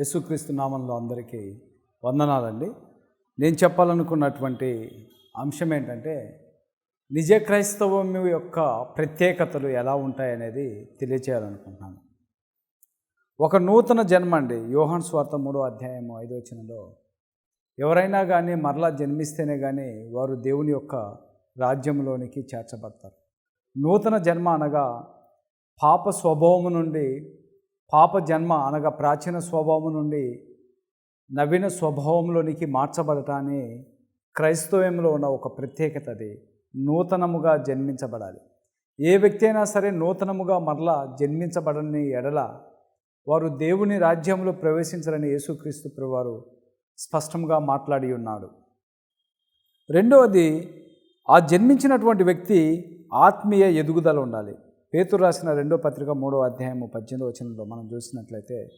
యేసుక్రీస్తు నామంలో అందరికీ వందనాలండి. నేను చెప్పాలనుకున్నటువంటి అంశం ఏంటంటే నిజ క్రైస్తవం యొక్క ప్రత్యేకతలు ఎలా ఉంటాయనేది తెలియచేయాలనుకుంటున్నాను. ఒక నూతన జన్మ అండి. యోహాన్ స్వార్థ మూడో అధ్యాయం ఐదో వచ్చినలో ఎవరైనా కానీ మరలా జన్మిస్తేనే కానీ వారు దేవుని యొక్క రాజ్యంలోనికి చేర్చబడతారు. నూతన జన్మ అనగా పాప స్వభావము నుండి పాప జన్మ అనగా ప్రాచీన స్వభావం నుండి నవీన స్వభావంలోనికి మార్చబడటాన్ని క్రైస్తవంలో ఉన్న ఒక ప్రత్యేకత అది. నూతనముగా జన్మించబడాలి. ఏ వ్యక్తి అయినా సరే నూతనముగా మరలా జన్మించబడని ఎడల వారు దేవుని రాజ్యంలో ప్రవేశించాలని యేసుక్రీస్తు ప్రభువారు స్పష్టంగా మాట్లాడి ఉన్నాడు. రెండవది ఆ జన్మించినటువంటి వ్యక్తి ఆత్మీయ ఎదుగుదల ఉండాలి. పేతురు రాసిన రెండో పత్రిక మూడో అధ్యాయము పద్దెనిమిదో వచనంలో మనం చూసినట్లయితే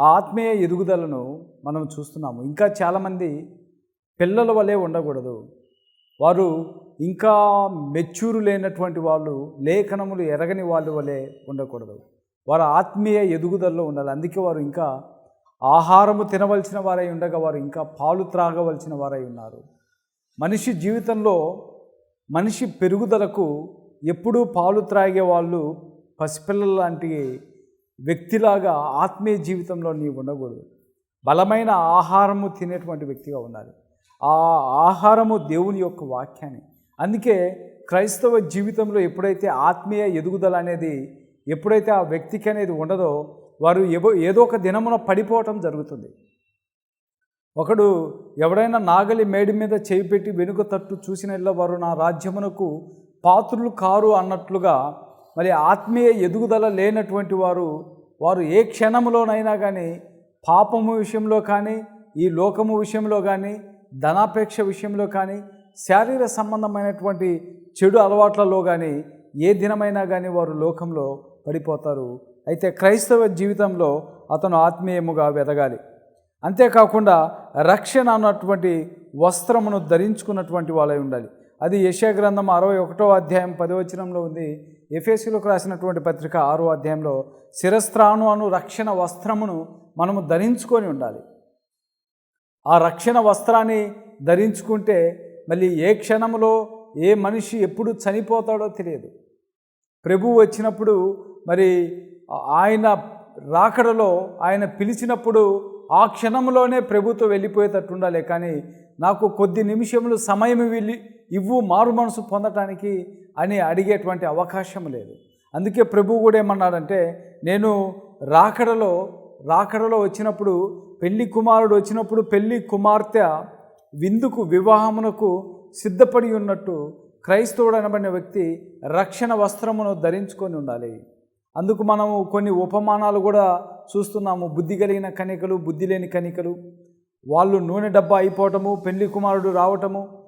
ఆ ఆత్మీయ ఎదుగుదలను మనం చూస్తున్నాము. ఇంకా చాలామంది పిల్లల వలె ఉండకూడదు. వారు ఇంకా మెచ్యూరు లేనటువంటి వాళ్ళు లేఖనములు ఎరగని వాళ్ళ వలె ఉండకూడదు. వారు ఆత్మీయ ఎదుగుదలలో ఉండాలి. అందుకే వారు ఇంకా ఆహారము తినవలసిన వారై ఉండగా వారు ఇంకా పాలు త్రాగవలసిన వారై ఉన్నారు. మనిషి జీవితంలో మనిషి పెరుగుదలకు ఎప్పుడూ పాలు త్రాగే వాళ్ళు పసిపిల్లల లాంటి వ్యక్తిలాగా ఆత్మీయ జీవితంలో నీవు ఉండకూడదు. బలమైన ఆహారము తినేటువంటి వ్యక్తిగా ఉండాలి. ఆ ఆహారము దేవుని యొక్క వాక్యాన్ని. అందుకే క్రైస్తవ జీవితంలో ఎప్పుడైతే ఆత్మీయ ఎదుగుదల అనేది ఎప్పుడైతే ఆ వ్యక్తికి అనేది ఉండదో వారు ఏదో ఏదో ఒక దినమున పడిపోవటం జరుగుతుంది. ఒకడు ఎవడైనా నాగలి మేడి మీద చేయి పెట్టి వెనుక తట్టు చూసిన వారు నా రాజ్యమునకు పాత్రులు కారు అన్నట్లుగా మరి ఆత్మీయ ఎదుగుదల లేనటువంటి వారు వారు ఏ క్షణంలోనైనా కానీ పాపము విషయంలో కానీ ఈ లోకము విషయంలో కానీ ధనాపేక్ష విషయంలో కానీ శారీర సంబంధమైనటువంటి చెడు అలవాట్లలో కానీ ఏ దినమైనా కానీ వారు లోకంలో పడిపోతారు. అయితే క్రైస్తవ జీవితంలో అతను ఆత్మీయముగా వెదగాలి. అంతేకాకుండా రక్షణ అన్నటువంటి వస్త్రమును ధరించుకున్నటువంటి వాళ్ళై ఉండాలి. అది యశా గ్రంథం అరవై ఒకటో అధ్యాయం పదవచనంలో ఉంది. ఎఫ్ఎస్సీలోకి రాసినటువంటి పత్రిక ఆరో అధ్యాయంలో శిరస్త్రాను అను రక్షణ వస్త్రమును మనము ధరించుకొని ఉండాలి. ఆ రక్షణ వస్త్రాన్ని ధరించుకుంటే మళ్ళీ ఏ క్షణంలో ఏ మనిషి ఎప్పుడు చనిపోతాడో తెలియదు. ప్రభు వచ్చినప్పుడు మరి ఆయన రాకడలో ఆయన పిలిచినప్పుడు ఆ క్షణంలోనే ప్రభుతో వెళ్ళిపోయేటట్టు ఉండాలి. కానీ నాకు కొద్ది నిమిషములు సమయం వెళ్ళి ఇవ్వు మారు మనసు పొందటానికి అని అడిగేటువంటి అవకాశం లేదు. అందుకే ప్రభు కూడా ఏమన్నాడంటే నేను రాకడలో రాకడలో వచ్చినప్పుడు పెళ్ళి కుమారుడు వచ్చినప్పుడు పెళ్ళి కుమార్తె విందుకు వివాహమునకు సిద్ధపడి ఉన్నట్టు క్రైస్తవుడు అనబడిన వ్యక్తి రక్షణ వస్త్రమును ధరించుకొని ఉండాలి. అందుకు మనము కొన్ని ఉపమానాలు కూడా చూస్తున్నాము. బుద్ధి కలిగిన కనికలు బుద్ధి లేని కనికలు వాళ్ళు నూనె డబ్బా అయిపోవటము పెళ్ళి కుమారుడు రావటము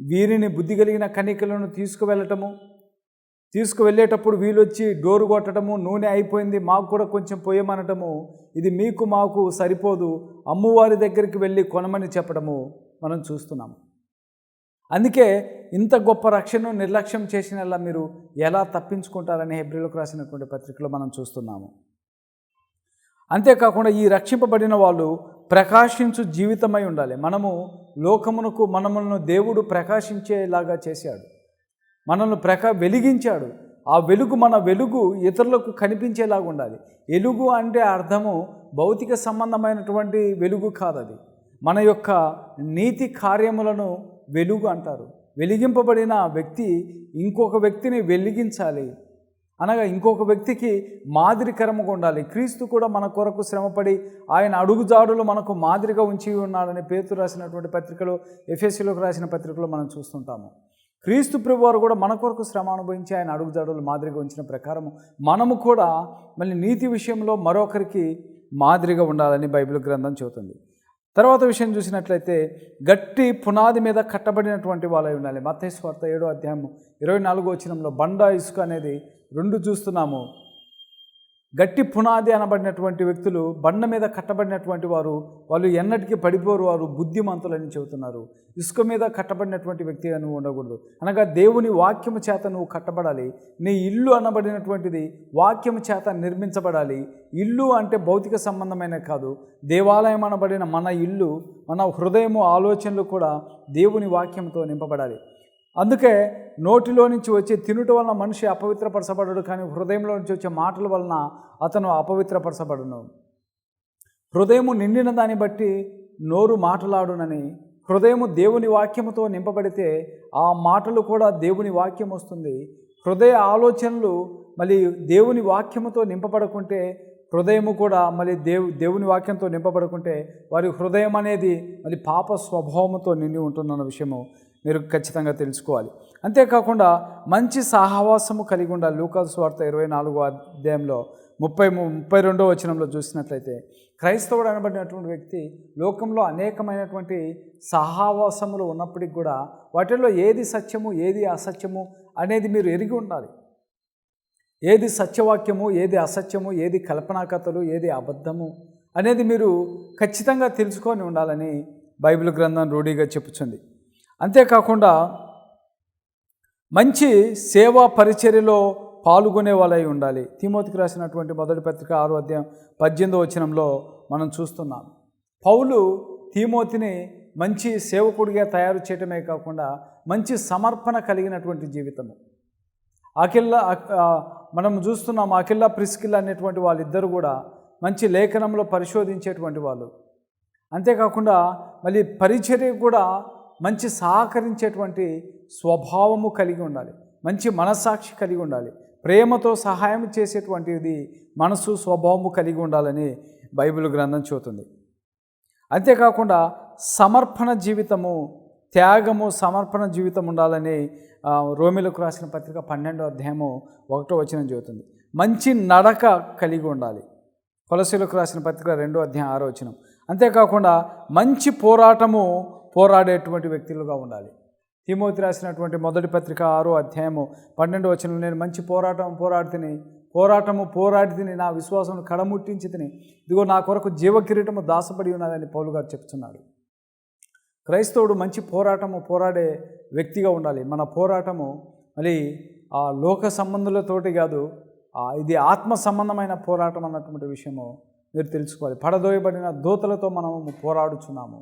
వీరిని బుద్ధి కలిగిన కనికలను తీసుకువెళ్ళటము. తీసుకువెళ్ళేటప్పుడు వీలొచ్చి డోరు కొట్టడము నూనె అయిపోయింది మాకు కూడా కొంచెం పోయమనటము. ఇది మీకు మాకు సరిపోదు అమ్మవారి దగ్గరికి వెళ్ళి కొనమని చెప్పడము మనం చూస్తున్నాము. అందుకే ఇంత గొప్ప రక్షణను నిర్లక్ష్యం చేసిన మీరు ఎలా తప్పించుకుంటారని హెబ్రిలకు రాసినటువంటి పత్రికలో మనం చూస్తున్నాము. అంతేకాకుండా ఈ రక్షింపబడిన వాళ్ళు ప్రకాశించు జీవితమై ఉండాలి. మనము లోకమునకు మనములను దేవుడు ప్రకాశించేలాగా చేశాడు. మనల్ని ప్రకా వెలిగించాడు. ఆ వెలుగు మన వెలుగు ఇతరులకు కనిపించేలాగా ఉండాలి. వెలుగు అంటే అర్థము భౌతిక సంబంధమైనటువంటి వెలుగు కాదది. మన యొక్క నీతి కార్యములను వెలుగు అంటారు. వెలిగింపబడిన వ్యక్తి ఇంకొక వ్యక్తిని వెలిగించాలి. అనగా ఇంకొక వ్యక్తికి మాదిరికరముగా ఉండాలి. క్రీస్తు కూడా మన కొరకు శ్రమపడి ఆయన అడుగుజాడులు మనకు మాదిరిగా ఉంచి ఉన్నాడని పేరు రాసినటువంటి పత్రికలో ఎఫ్ఎస్సీలోకి రాసిన పత్రికలో మనం చూస్తుంటాము. క్రీస్తు ప్రభు వారు కూడా మన కొరకు శ్రమ అనుభవించి ఆయన అడుగుజాడులు మాదిరిగా ఉంచిన ప్రకారము మనము కూడా మళ్ళీ నీతి విషయంలో మరొకరికి మాదిరిగా ఉండాలని బైబిల్ గ్రంథం చెబుతుంది. తర్వాత విషయం చూసినట్లయితే గట్టి పునాది మీద కట్టబడినటువంటి వాళ్ళై ఉండాలి. మత్తేశ్వార్త ఏడో అధ్యాయం ఇరవై నాలుగో వచ్చినంలో బండ ఇసుక అనేది రెండు చూస్తున్నాము. గట్టి పునాది అనబడినటువంటి వ్యక్తులు బండ మీద కట్టబడినటువంటి వారు వాళ్ళు ఎన్నటికీ పడిపోరు వారు బుద్ధిమంతులని చెబుతున్నారు. ఇసుక మీద కట్టబడినటువంటి వ్యక్తిగా నువ్వు ఉండకూడదు. అనగా దేవుని వాక్యము చేత నువ్వు కట్టబడాలి. నీ ఇల్లు అనబడినటువంటిది వాక్యము చేత నిర్మించబడాలి. ఇల్లు అంటే భౌతిక సంబంధమైన కాదు. దేవాలయం అనబడిన మన ఇల్లు మన హృదయము ఆలోచనలు కూడా దేవుని వాక్యంతో నింపబడాలి. అందుకే నోటిలో నుంచి వచ్చే తినుట వలన మనిషి అపవిత్రపరచబడడు కానీ హృదయంలో నుంచి వచ్చే మాటల వలన అతను అపవిత్రపరచబడును. హృదయము నిండిన దాన్ని బట్టి నోరు మాటలాడునని హృదయము దేవుని వాక్యముతో నింపబడితే ఆ మాటలు కూడా దేవుని వాక్యం వస్తుంది. హృదయ ఆలోచనలు మళ్ళీ దేవుని వాక్యముతో నింపబడకుంటే హృదయము కూడా మళ్ళీ దేవు దేవుని వాక్యంతో నింపబడుకుంటే వారి హృదయం అనేది మళ్ళీ పాప స్వభావముతో నిండి ఉంటుందన్న విషయము. మీరు ఖచ్చితంగా తెలుసుకోవాలి. అంతేకాకుండా మంచి సహవాసము కలిగి ఉండాలి. లూకాసు వార్త ఇరవై నాలుగో అధ్యాయంలో ముప్పై ముప్పై రెండో వచనంలో చూసినట్లయితే క్రైస్తవుడు అనబడినటువంటి వ్యక్తి లోకంలో అనేకమైనటువంటి సహవాసములు ఉన్నప్పటికి కూడా వాటిల్లో ఏది సత్యము ఏది అసత్యము అనేది మీరు ఎరిగి ఉండాలి. ఏది సత్యవాక్యము ఏది అసత్యము ఏది కల్పనా కథలు ఏది అబద్ధము అనేది మీరు ఖచ్చితంగా తెలుసుకొని ఉండాలని బైబిల్ గ్రంథం రూఢీగా చెప్పుచుంది. అంతేకాకుండా మంచి సేవా పరిచర్యలో పాల్గొనే వాళ్ళై ఉండాలి. తిమోతికి రాసినటువంటి మొదటి పత్రిక ఆరో అధ్యాయం పద్దెనిమిదో వచనంలో మనం చూస్తున్నాం. పౌలు తిమోతిని మంచి సేవకుడిగా తయారు చేయటమే కాకుండా మంచి సమర్పణ కలిగినటువంటి జీవితము. అఖిల్లా మనం చూస్తున్నాం అఖిల్లా ప్రిస్కిల్ అనేటువంటి వాళ్ళిద్దరు కూడా మంచి లేఖనంలో పరిశోధించేటువంటి వాళ్ళు. అంతేకాకుండా మళ్ళీ పరిచర్య కూడా మంచి సహకరించేటువంటి స్వభావము కలిగి ఉండాలి. మంచి మనస్సాక్షి కలిగి ఉండాలి. ప్రేమతో సహాయం చేసేటువంటిది మనసు స్వభావము కలిగి ఉండాలని బైబిల్ గ్రంథం చూతుంది అంతేకాకుండా సమర్పణ జీవితము త్యాగము సమర్పణ జీవితం ఉండాలని రోమిలకు రాసిన పత్రిక పన్నెండో అధ్యాయము ఒకటో వచనం చెబుతుంది. మంచి నడక కలిగి ఉండాలి. కొలసీలకు రాసిన పత్రిక రెండో అధ్యాయం ఆరో వచనం. అంతేకాకుండా మంచి పోరాటము పోరాడేటువంటి వ్యక్తులుగా ఉండాలి. తిమోతి రాసినటువంటి మొదటి పత్రిక ఆరో అధ్యాయము పన్నెండు వచ్చిన నేను మంచి పోరాటం పోరాడితిని పోరాటము పోరాడి తిని నా విశ్వాసం కడముట్టించి తిని ఇదిగో నా కొరకు జీవకిరీటము దాసపడి ఉన్నదని పౌలు గారు చెప్తున్నాడు క్రైస్తవుడు మంచి పోరాటము పోరాడే వ్యక్తిగా ఉండాలి. మన పోరాటము మళ్ళీ ఆ లోక సంబంధులతోటి కాదు ఇది ఆత్మ సంబంధమైన పోరాటం అన్నటువంటి విషయము మీరు తెలుసుకోవాలి. పడదోయబడిన దూతలతో మనము పోరాడుచున్నాము.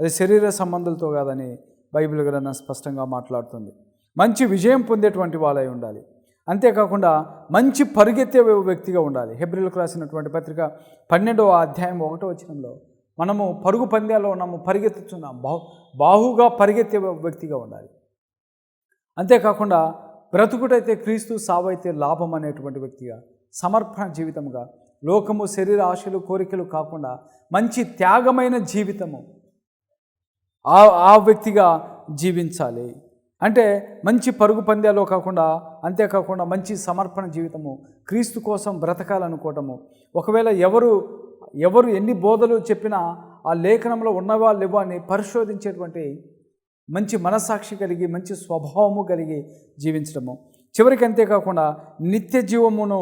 అది శరీర సంబంధాలతో కాదని బైబిల్ గ్రంథం స్పష్టంగా మాట్లాడుతుంది. మంచి విజయం పొందేటువంటి వాళ్ళై ఉండాలి. అంతేకాకుండా మంచి పరిగెత్తే వ్యక్తిగా ఉండాలి. హెబ్రిల్కు రాసినటువంటి పత్రిక పన్నెండవ అధ్యాయం ఒకటో వచనంలో మనము పరుగు పంద్యాల్లో ఉన్నాము పరిగెత్తుతున్నాం బాహు బాహుగా పరిగెత్తే వ్యక్తిగా ఉండాలి. అంతేకాకుండా బ్రతుకుటైతే క్రీస్తు సావైతే లాభం అనేటువంటి వ్యక్తిగా సమర్పణ జీవితంగా లోకము శరీర ఆశలు కోరికలు కాకుండా మంచి త్యాగమైన జీవితము ఆ ఆ వ్యక్తిగా జీవించాలి. అంటే మంచి పరుగు పందాలు కాకుండా అంతేకాకుండా మంచి సమర్పణ జీవితము క్రీస్తు కోసం బ్రతకాలనుకోవటము. ఒకవేళ ఎవరు ఎవరు ఎన్ని బోధలు చెప్పినా ఆ లేఖనంలో ఉన్నవా లేవా అని పరిశోధించేటువంటి మంచి మనస్సాక్షి కలిగి మంచి స్వభావము కలిగి జీవించడము. చివరికి అంతేకాకుండా నిత్య జీవమును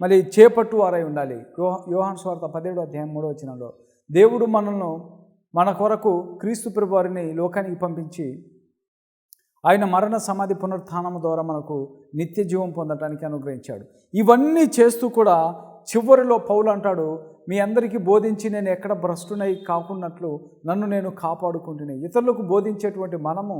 మళ్ళీ చేపట్టు వారై ఉండాలి. యోహ యోహాన్ స్వార్థ పదిహేడు అధ్యాయం మూడో వచనంలో దేవుడు మనల్ని మన కొరకు క్రీస్తు ప్రభువారిని లోకానికి పంపించి ఆయన మరణ సమాధి పునరుత్థానం ద్వారా మనకు నిత్య జీవం పొందటానికి అనుగ్రహించాడు. ఇవన్నీ చేస్తూ కూడా చివరిలో పౌలు అంటాడు మీ అందరికీ బోధించి నేను ఎక్కడ భ్రష్టునై కాకున్నట్లు నన్ను నేను కాపాడుకుంటున్నాయి. ఇతరులకు బోధించేటువంటి మనము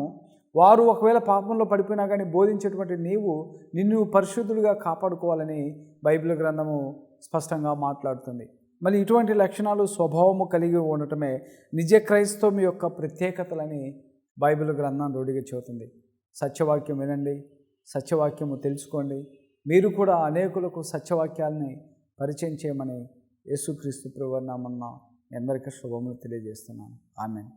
వారు ఒకవేళ పాపంలో పడిపోయినా కానీ బోధించేటువంటి నీవు నిన్ను పరిశుద్ధుడిగా కాపాడుకోవాలని బైబిల్ గ్రంథము స్పష్టంగా మాట్లాడుతుంది. మళ్ళీ ఇటువంటి లక్షణాలు స్వభావము కలిగి ఉండటమే నిజ క్రైస్తవం యొక్క ప్రత్యేకతలని బైబిల్ గ్రంథం రోడిగా చెబుతుంది. సత్యవాక్యం వినండి సత్యవాక్యము తెలుసుకోండి. మీరు కూడా అనేకులకు సత్యవాక్యాలని పరిచయం చేయమని యేసుక్రీస్తు ప్రవర్ణామన్న ఎందరికీ శుభములు తెలియజేస్తున్నాను. ఆమె